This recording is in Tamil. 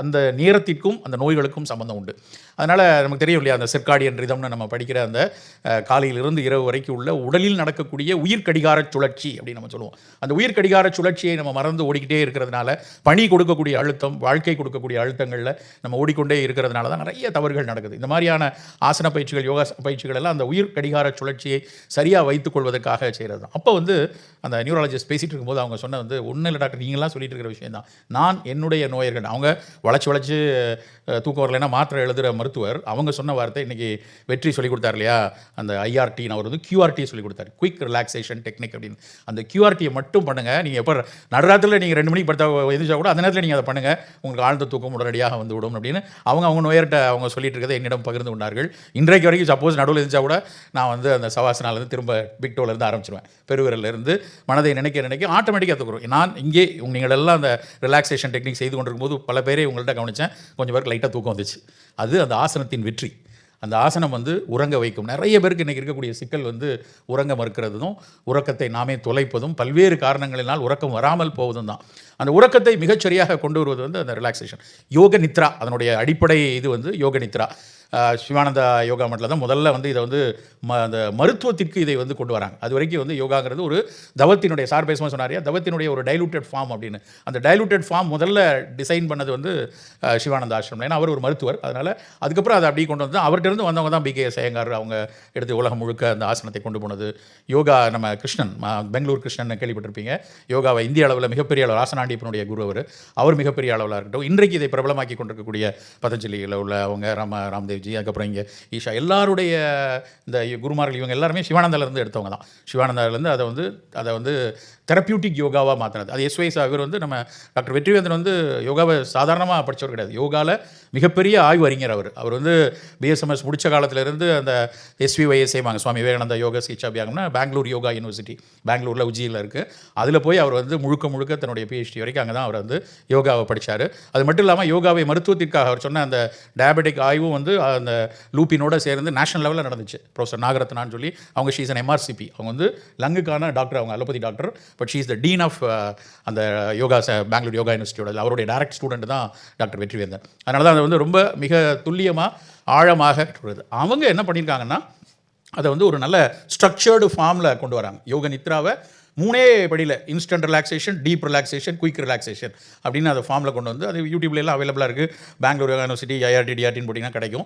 அந்த நேரத்திற்கும் அந்த நோய்களுக்கும் சம்மந்தம் உண்டு. அதனால் நமக்கு தெரியும் இல்லையா அந்த செர்காடியன் ரிதம்னு நம்ம படிக்கிற அந்த காலையிலிருந்து இரவு வரைக்கும் உள்ள உடலில் நடக்கக்கூடிய உயிர் கடிகார சுழற்சி அப்படின்னு நம்ம சொல்லுவோம். அந்த உயிர் கடிகார சுழற்சியை நம்ம மறந்து ஓடிக்கிட்டே இருக்கிறதுனால பணி கொடுக்கக்கூடிய அழுத்தம் வாழ்க்கை கொடுக்கக்கூடிய அழுத்தங்களில் நம்ம ஓடிக்கொண்டே இருக்கிறதுனால தான் நிறைய தவறுகள் நடக்குது. இந்த மாதிரியான ஆசன பயிற்சிகள் யோகா பயிற்சிகள் எல்லாம் அந்த உயிர் கடிகார சுழற்சியை சரியாக வைத்துக் கொள்வதற்காக செய்கிறது தான். அப்போ வந்து அந்த நியூரலஜிஸ்ட் பேசிகிட்டு இருக்கும்போது அவங்க சொன்ன வந்து ஒன்றும் இல்லை டாக்டர் நீங்களாம் சொல்லிட்டு இருக்கிற விஷயம் தான் நான் என்னுடைய நோயர்கள். அவங்க வளைச்சு வளைச்சு தூக்கம் வரலைன்னா மாத்திரை எழுதுகிற மருத்துவர் அவங்க சொன்ன வார்த்தை இன்றைக்கி வெற்றி சொல்லிக் கொடுத்தார் இல்லையா? அந்த ஐஆர்டின்னு அவர் வந்து கியூஆர்டியை சொல்லி கொடுத்தாரு. குயிக் ரிலாக்ஸேஷன் டெக்னிக் அப்படின்னு. அந்த கியூஆர்டியை மட்டும் பண்ணுங்கள் நீங்கள் எப்போ நடுராத்திரில் நீங்கள் ரெண்டு மணிக்கு படுத்தா எதிர்த்தா கூட அந்த நேரத்தில் நீங்கள் அதை பண்ணுங்கள் உங்களுக்கு ஆழ்ந்த தூக்கம் உடனடியாக வந்து விடும் அப்படின்னு அவங்க அவங்க நோயர்கிட்ட அவங்க சொல்லிட்டு இருக்கிறத என்னிடம் பகிர்ந்து கொண்டார்கள். இன்றைக்கு வரைக்கும் சப்போஸ் நடுவில் இருந்துச்சா கூட நான் வந்து அந்த சவாசனாலேருந்து திரும்ப பிக் டோலேருந்து இருந்து ஆரம்பிச்சிருவேன். பெருவிரலேருந்து மனதை நினைக்க நினைக்க ஆட்டோமேட்டிக்காக தூக்குறோம் நான் இங்கே நீங்களெல்லாம் நீங்கள் எல்லாம் அந்த ரிலாக்ஸேஷன் டெக்னிக் செய்து கொண்டிருக்கும்போது பல பேர் உங்கள்கிட்ட கவனித்தேன் கொஞ்சம் பேருக்கு லைட்டாக தூக்கம் வந்துச்சு. அது அந்த ஆசனத்தின் வெற்றி. அந்த ஆசனம் வந்து உறங்க வைக்கும். நிறைய பேருக்கு இன்றைக்கி இருக்கக்கூடிய சிக்கல் வந்து உறங்க மறுக்கிறதும் உறக்கத்தை நாமே தொலைப்பதும் பல்வேறு காரணங்களினால் உறக்கம் வராமல் போவதும் தான். அந்த உறக்கத்தை மிகச்சரியாக கொண்டு வருவது வந்து அந்த ரிலாக்ஸேஷன் யோக நித்ரா அதனுடைய அடிப்படை இது வந்து யோக நித்ரா. சிவானந்தா யோகா மட்டில் தான் முதல்ல வந்து இதை வந்து ம அந்த மருத்துவத்திற்கு இதை வந்து கொண்டு வராங்க. அது வரைக்கும் வந்து யோகாங்கிறது ஒரு தவத்தினுடைய சார் பேசுமா சொன்னாரியா தவத்தினுடைய ஒரு டைலூட்டட் ஃபார்ம் அப்படின்னு. அந்த டைலூட்டட் ஃபார்ம் முதல்ல டிசைன் பண்ணது வந்து சிவானந்த ஆசிரமம் ஏன்னா அவர் ஒரு மருத்துவர். அதனால் அதுக்கப்புறம் அதை அப்படியே கொண்டு வந்து அவர்கிட்ட இருந்து வந்தவங்க தான் பிகே ஐயங்கார் அவங்க எடுத்து உலகம் முழுக்க அந்த ஆசனத்தை கொண்டு போனது. யோகா நம்ம கிருஷ்ணன் பெங்களூர் கிருஷ்ணன் கேள்விப்பட்டிருப்பீங்க. யோகாவை இந்திய அளவில் மிகப்பெரிய அளவில் ஆசனாண்டியப்பனுடைய குரு அவர். அவர் மிகப்பெரிய அளவில் இருக்கட்டும். இன்றைக்கு இதை பிரபலமாக்கி கொண்டிருக்கக்கூடிய பதஞ்சலியில் உள்ள அவங்க ராம ராம்தேவ்ஜி அதுக்கப்புறம் இங்கே ஈஷா எல்லாருடைய இந்த குருமார்கள் இவங்க எல்லாருமே சிவானந்தாலேருந்து எடுத்தவங்க தான். சிவானந்தாலேருந்து அதை வந்து அதை வந்து தெரப்பியூட்டிக் யோகாவாக மாற்றினது அது எஸ்வைஸ் அவர் வந்து நம்ம டாக்டர் வெற்றிவேந்தன் வந்து யோகாவை சாதாரணமாக படித்தவர் கிடையாது. யோகாவில் மிகப்பெரிய ஆய்வு அறிஞர் அவர். அவர் வந்து பிஎஸ்எம்எஸ் முடித்த காலத்திலேருந்து அந்த எஸ்விஒய்எஸ் செய்வாங்க. சுவாமி விவேகானந்தா யோகா சிகிச்சாபியாகம்னா பெங்களூர் யோகா யூனிவர்சிட்டி பெங்களூரில் உஜியில் இருக்குது அதில் போய் அவர் வந்து முழுக்க முழுக்க தன்னுடைய பிஹெச்டி வரைக்கும் அங்கே தான் அவர் வந்து யோகாவை படித்தார் அது மட்டும் இல்லாமல் யோகாவை மருத்துவத்திற்காக அவர் சொன்ன அந்த டயபெட்டிக் ஆய்வும் வந்து அந்த லூப்பினோட சேர்ந்து நேஷனல் லெவலில் நடந்துச்சு. ப்ரொஃபஸர் நாகரத்னான்னு சொல்லி அவங்க ஷீஸ் அன் எம்ஆர்சிபி அவங்க வந்து லங்குக்கான டாக்டர் அவங்க allopathy doctor but she's the dean of அந்த யோகா ச- பெங்களூர் யோகா யூனிவர்சிட்டியோட அவருடைய டேரக்ட் ஸ்டூடெண்ட் தான் டாக்டர் வெற்றிவேந்தன். அதனால தான் அது வந்து ரொம்ப மிக துல்லியமாக ஆழமாக அவங்க என்ன பண்ணியிருக்காங்கன்னா அதை வந்து ஒரு நல்ல ஸ்ட்ரக்சர்டு ஃபார்மில் கொண்டு வராங்க. யோக நித்ராவை மூணே படியில் instant relaxation deep relaxation quick relaxation அப்படின்னு அதை ஃபார்மில் கொண்டு வந்து அது யூடியூப்ல எல்லாம் அவைலபிளாக இருக்குது பெங்களூர் யூனிவர்சிட்டி ஐஆர்டி டிஆர்டின்னு போட்டிங்கன்னா கிடைக்கும்.